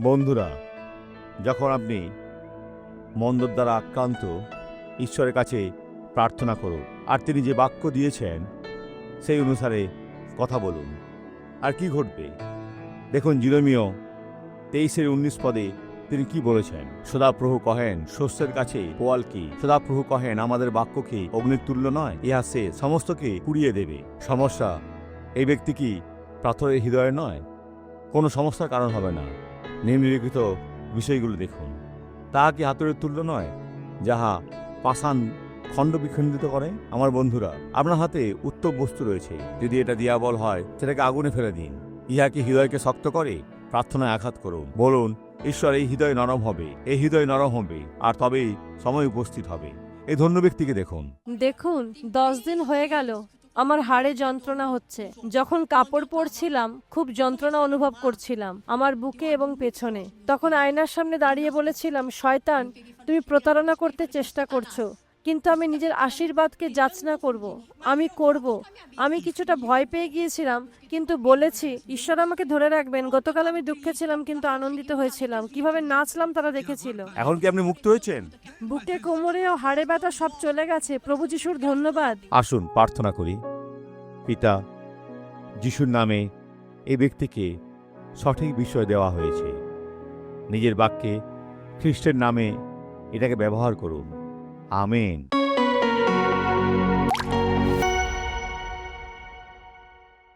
বন্ধুরা, যখন আপনি মন্দর দ্বারা আক্রান্ত, ঈশ্বরের কাছে প্রার্থনা করুন। আর তিনি যে বাক্য দিয়েছেন, সেই অনুসারে কথা বলুন। আর কি ঘটবে? দেখুন, জিরোমিও তেইশের উনিশ পদে তিনি কি বলেছেন? সদাপ্রভু কহেন, শস্যের কাছে পোয়াল কি? সদাপ্রভু কহেন, আমাদের বাক্য কি অগ্নির তুল্য নয়? ইহা সে সমস্তকে পুড়িয়ে দেবে। সমস্যা, এই ব্যক্তি কি পাথরের হৃদয়ে নয়? কোনো সমস্যার কারণ হবে না। নিম্নলিখিত বিষয়গুলো দেখুন। তাহা কি হাতুড়ের তুল্য নয়? যাহা পাষাণ খণ্ড বিখণ্ডিত করে? আমার বন্ধুরা, আপনার হাতে উত্তম বস্তু রয়েছে। যদি এটা দিয়াবল হয়, সেটাকে আগুনে ফেলে দিন। ইহা কি হৃদয়কে শক্ত করে? প্রার্থনায় আঘাত করুন। বলুন, ঈশ্বর, এই হৃদয় নরম হবে। এই হৃদয় নরম হবে, আর তবেই সময় উপস্থিত হবে। এই ধন্য ব্যক্তিকে দেখুন। দেখুন, দশ দিন হয়ে গেল। আমার হাড়ে যন্ত্রণা হচ্ছে। যখন কাপড় পরছিলাম খুব যন্ত্রণা অনুভব করছিলাম আমার বুকে এবং পেছনে। তখন আয়নার সামনে দাঁড়িয়ে বলেছিলাম শয়তান তুমি প্রতারণা করতে চেষ্টা করছ কিন্তু আমি নিজের আশীর্বাদকে যাচনা করব। আমি করব। আমি কিছুটা ভয় পেয়ে গিয়েছিলাম কিন্তু বলেছি ঈশ্বর আমাকে ধরে রাখবেন। গতকাল আমি দুঃখে ছিলাম কিন্তু আনন্দিত হয়েছিলাম। কীভাবে নাচলাম তারা দেখেছিল। এখন কি আপনি মুক্ত হয়েছেন? বুকে কোমরে ও হাড়ে ব্যথা সব চলে গেছে। প্রভু যিশুর ধন্যবাদ। আসুন প্রার্থনা করি। পিতা, যিশুর নামে এ ব্যক্তিকে সঠিক বিষয় দেওয়া হয়েছে। নিজের বাক্যে খ্রিস্টের নামে এটাকে ব্যবহার করুন। আমেন।